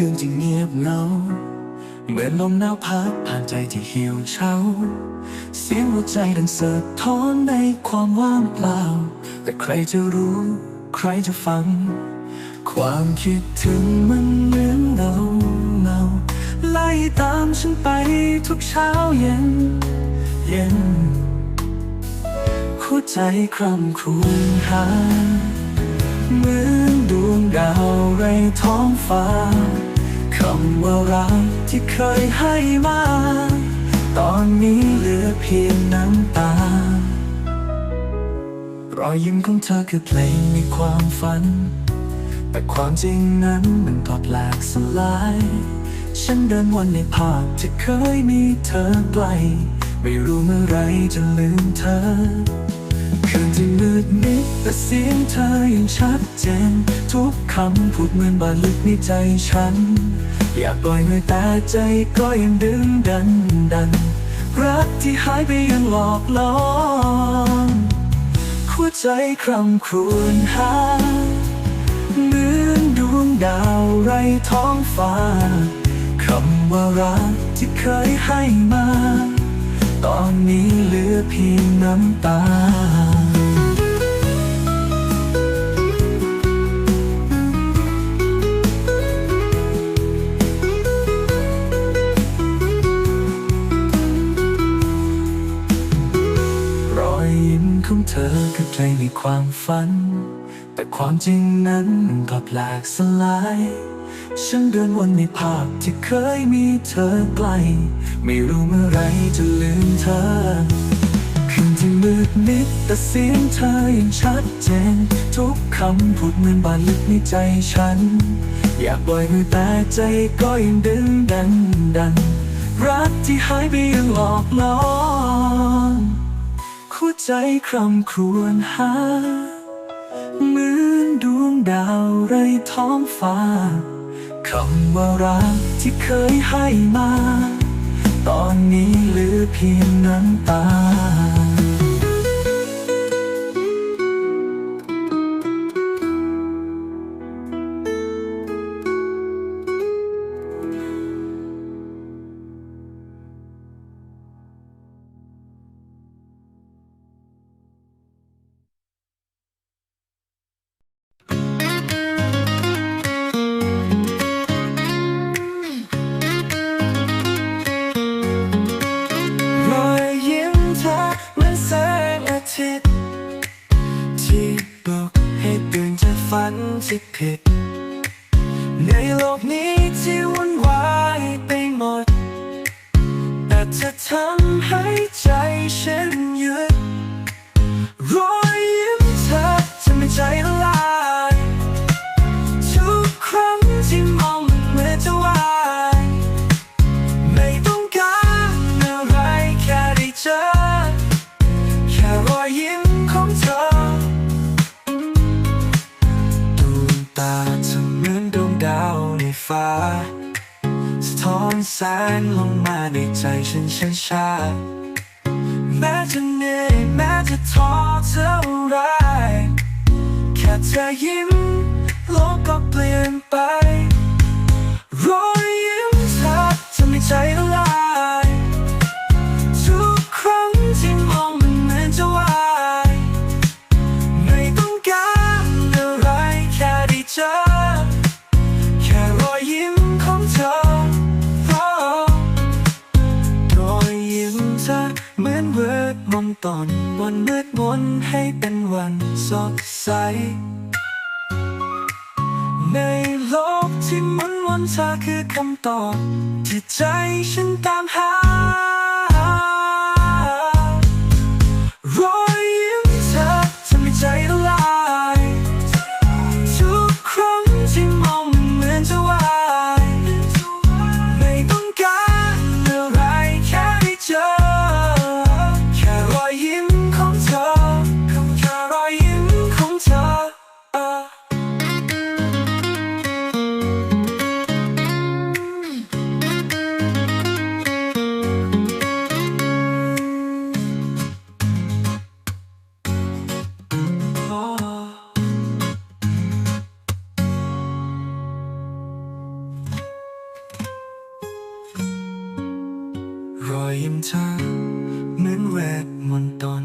คืนที่เงียบเหงาเหมือนลมหนาวพัดผ่านใจที่เหี่ยวเฉาเสียงหัวใจดังสะท้อนในความว่างเปล่า แต่ใครจะรู้ ใครจะฟัง ความคิดถึงมันเหมือนเงาเงาไล่ตามฉันไปทุกเช้าเย็น เย็นหัวใจคร่ำครวญหาเหมือนดวงดาวไรท้องฟ้าำว่ารักที่เคยให้มา ตอนนี้เหลือเพียงน้ำตารอยยิ้มของเธอคือเพลงในความฝัน แต่ความจริงนั้นมันก็แปลกสลาย ฉันเดินวนในภาพที่เคยมีเธอใกล ไม่รู้เมื่อไรจะลืมเธอ คืนที่มืดมิดแต่เสียงเธอยังชัดเจน ทุกคำพูดเหมือนบาดลึกในใจฉัน อยากปล่อยมือแต่ใจก็ยังดึงดันดัน รักที่หายไปยังหลอกหลอนหัวใจคร่ำครวญหาเหมือนดวงดาวไรท้องฟ้าคำว่ารักที่เคยให้มา ตอนนี้เหลือเพียงน้ำตา ของเธอคือเพลงในความฝัน แต่ความจริงนั้นมันก็แปลกสลาย ฉันเดินวนในภาพที่เคยมีเธอใกล้ไม่รู้เมื่อไรจะลืมเธอ คืนที่มืดมิดแต่เสียงเธอยังชัดเจน ทุกคำพูดเหมือนบาดลึกในใจฉัน อยากปล่อยมือแต่ใจก็ยังดึงดันดัน รักที่หายไปยังหลอกหลอน หัวใจคร่ำครวญหา เหมือนดวงดาวไรท้องฟ้า คำว่ารักที่เคยให้มา ตอนนี้เหลือเพียงน้ำตา อยิ้ม โลกก็เปลี่ยนไปรอยยิ้มเธอทำให้ใจละลายทุกครั้งที่มองมันเหมือนจะวายไม่ต้องการอะไรแค่ได้เจอ แค่รอยยิ้มของเธอรอยยิ้มเธอเหมือนเวิร์ดมนต์ตอนวันมืดมนให้เป็นวันสดใส ในโลกที่หมันวนเธอคือคำตอบที่ใจฉันตามหา ยิ้มเธอเหมือนเวทมนต์ตน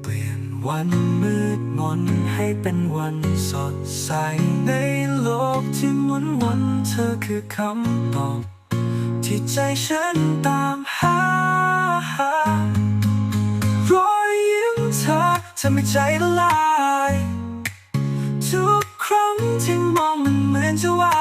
เปลี่ยนวันมืดมนให้เป็นวันสดใส ในโลกที่หมุนวนเธอคือคำตอบที่ใจฉันตามหารอยยิ้มเธอทำให้ใจละลาย ทุกครั้งที่มองมันเหมือนจะวา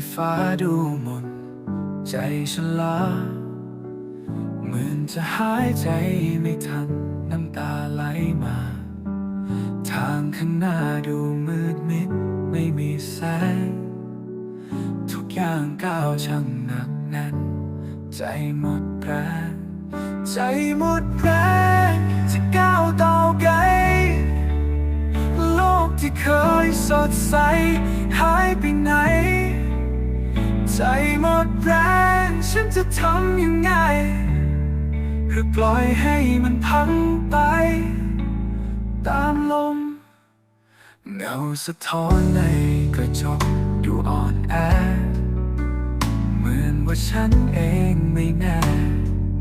ที่ฟ้าดูหมด ใจฉลาเหมือนจะหายใจไม่ทัน น้ำตาไหลมา ทางข้างหน้าดูมืดมิด ไม่มีแสง ทุกอย่างก้าวช่างหนักแน่น ใจหมดแรงใจหมดแรงจะก้าวต่อไกลโลกที่เคยสดใสหาย ใจหมดแรงฉันจะทำยังไง หรือปล่อยให้มันพังไป ตามลมเงาสะท้อนในกระจกดูอ่อนแอ เหมือนว่าฉันเองไม่แน่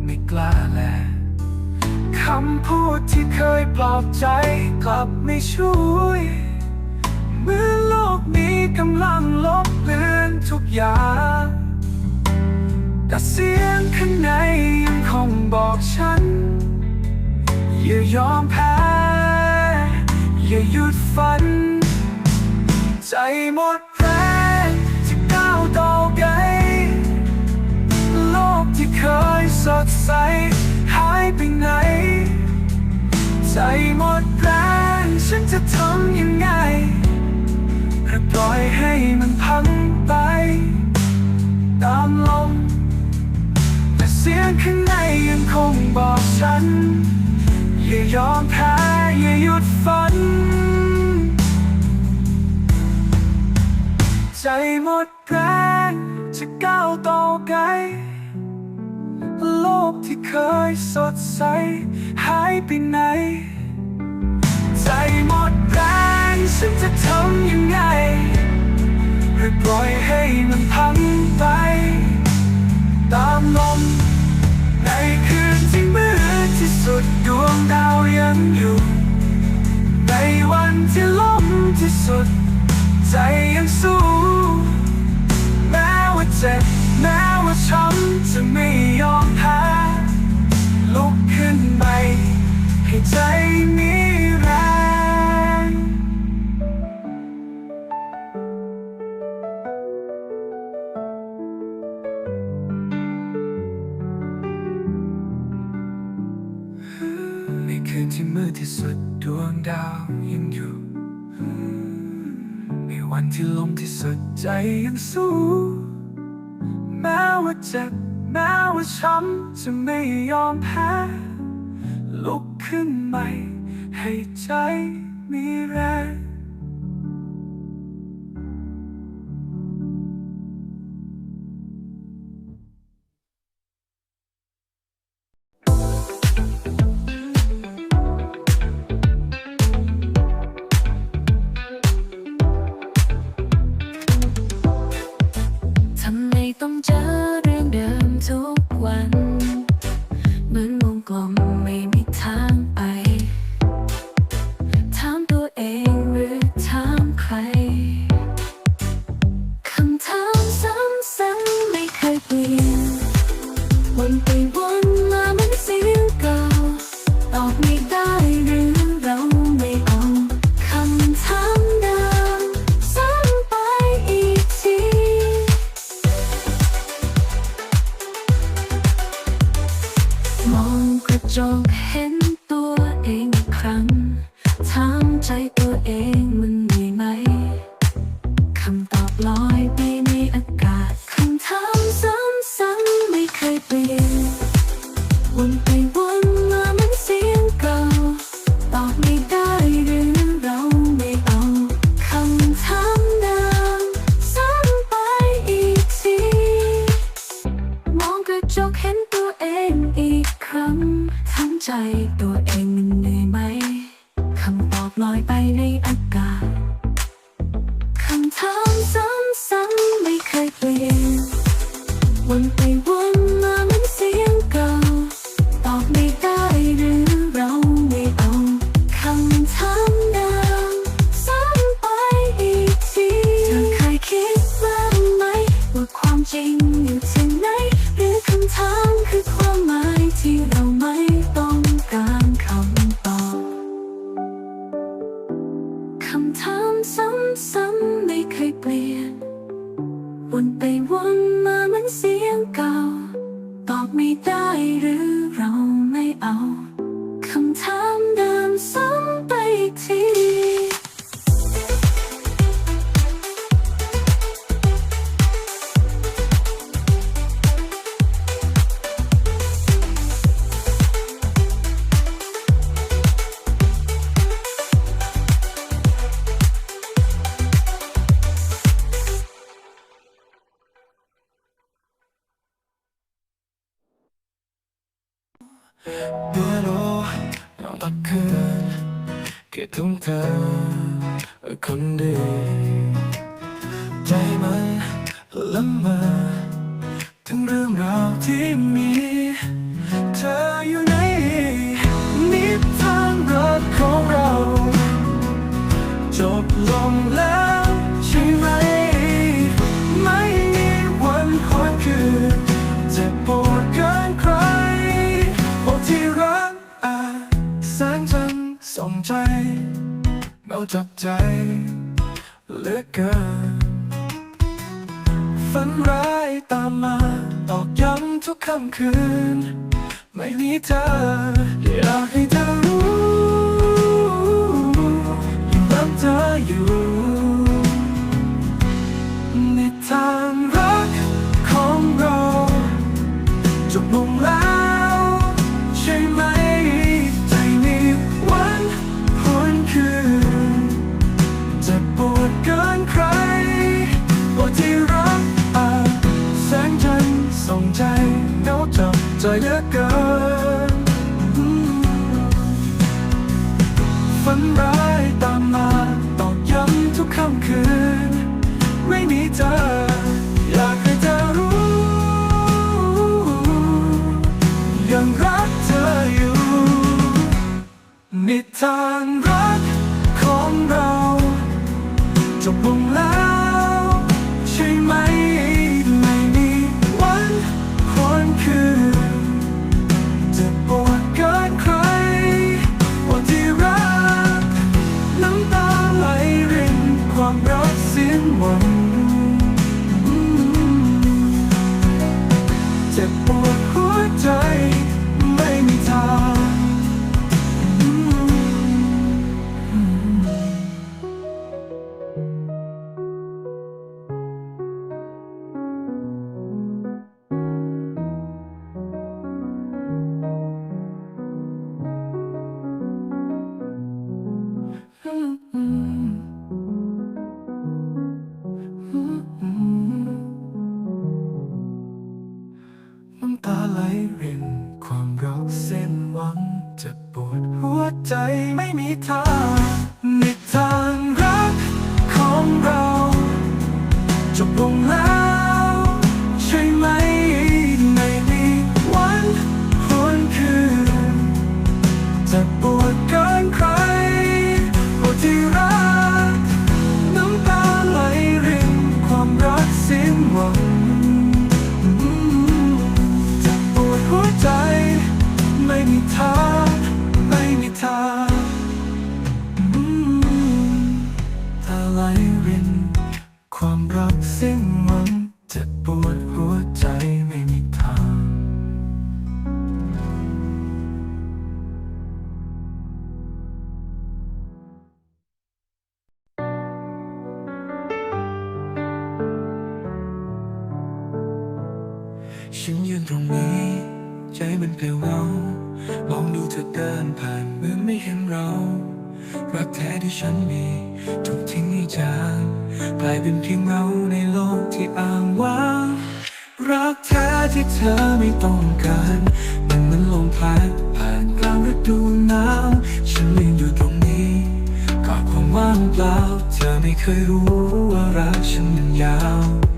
ไม่กล้าแลคำพูดที่เคยปลอบใจกลับไม่ช่วย เมื่อโลกนี้ กำลังลบเลือนทุกอย่างแต่เสียงข้างในยังคงบอกฉัน อย่ายอมแพ้ อย่าหยุดฝัน ใจหมดแรงจะก้าวต่อไกลโลกที่เคยสดใส หายไปไหน ใจหมดแรงฉันจะทำยังไง ปล่อยให้มันพังไป ตามลม แต่เสียงข้างในยังคงบอกฉัน อย่ายอมแพ้อย่าหยุดฝัน ใจหมดแรงจะก้าวต่อไกลโลกที่เคยสดใส หายไปไหน ใจหมดแรง ฉันจะทำยังไงหรือปล่อยให้มันพังไป ตามลม ในคืนที่มืดที่สุดดวงดาวยังอยู่ ในวันที่ล้มที่สุด ใจยังสู้แม้ว่าเจ็บแม้ว่าช้ำจะไม่ยอมแพ้ลุกขึ้นไป สู้แม้ว่าเจ็บแม้ว่าช้ำจะไม่ยอมแพ้ ลุกขึ้นใหม่ ให้ใจมีแรง ครั้งทั้งใจตัวเองมันเหนื่อยไหมคำตอบลอยไปใน วนไปวนมาเหมือนเสียงเก่า ตอบไม่ได้หรือเราไม่เอา คำถามเดิมซ้ำไปอีกที เกลียดทุ่งเธอคนดีใจมันละเมอถึงเรื่องราวที่มี เธออยู่ในนิทานรักของเรา จบลงแล้วใช่ไหม ไม่มีวันคอยคืนเจ็บปวดเกินใครโอ้ที่รักอาแสงจันทร์ส่องใจ จับใจเหลือเกิน ฝันร้ายตามมาตอกย้ำทุกค่ำคืน ไม่มีเธออยากให้เธอรู้ยังรักเธออยู่ในทาง ค่ำคืน ฉันยืนตรงนี้ ใจมันเปลี่ยวเงาลองดูเธอเดินผ่านเมื่อไม่เห็นเรารักแท้ที่ฉันมีถูกทิ้งให้จางกลายเป็นเพียงเงาในโลกที่อ้างว้างรักแท้ที่เธอไม่ต้องการมันเหมือนลมพัดผ่านกลางฤดูหนาวฉันยืนอยู่ตรงนี้กอดความว่างเปล่า เธอไม่เคยรู้ว่ารักฉันมันยาว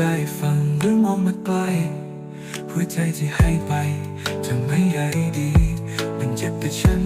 ได้ฟังหรือมองมาไกลหัวใจที่ให้ไปเธอไม่ใยดี มันเจ็บแต่ฉัน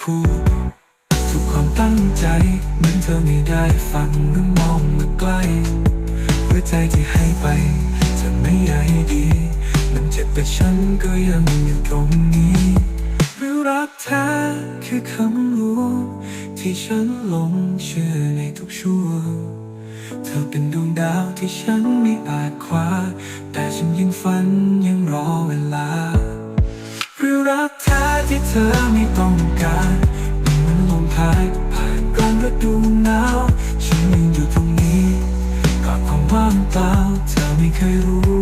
ทุ รักแท้ที่เธอไม่ต้องการมันเหมือนลมพัดผ่านกลางฤดูหนาวฉันยังอยู่ตรงนี้กับความว่างเปล่าเธอไม่เคยรู้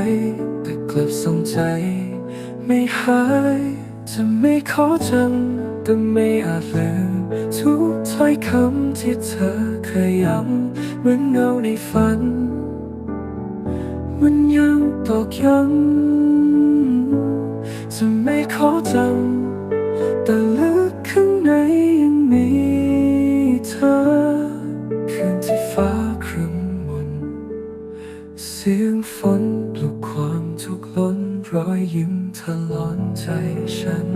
ยไกลแต่กลับส่งใจ ไม่หายจะไม่ขอจำแต่ไม่อาจลืมทุกถ้อยคำที่เธอเคยย้ำเหมือนเงาในฝัน มันยังตอกย้ำจะไม่ขอจำแต่ลึก รอยยิ้มเธอล้อนใจฉัน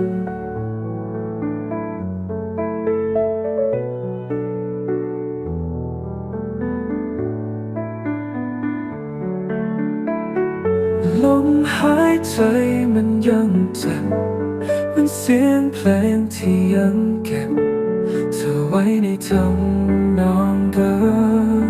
ลมหายใจมันยังเจ็บมันเสียงเพลงที่ยังเก็บ เธอไว้ในทำนองเดิม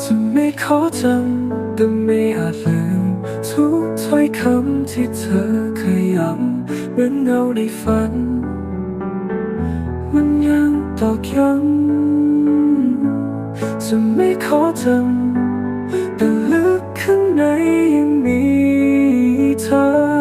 จะไม่ขอจำ แต่ไม่อาจลืมทุกถ้อยคำที่เธอเคยย้ำเหมือนเงาในฝัน มันยังตอกย้ำจะไม่ขอจำแต่ลึกข้างในยังมีเธอ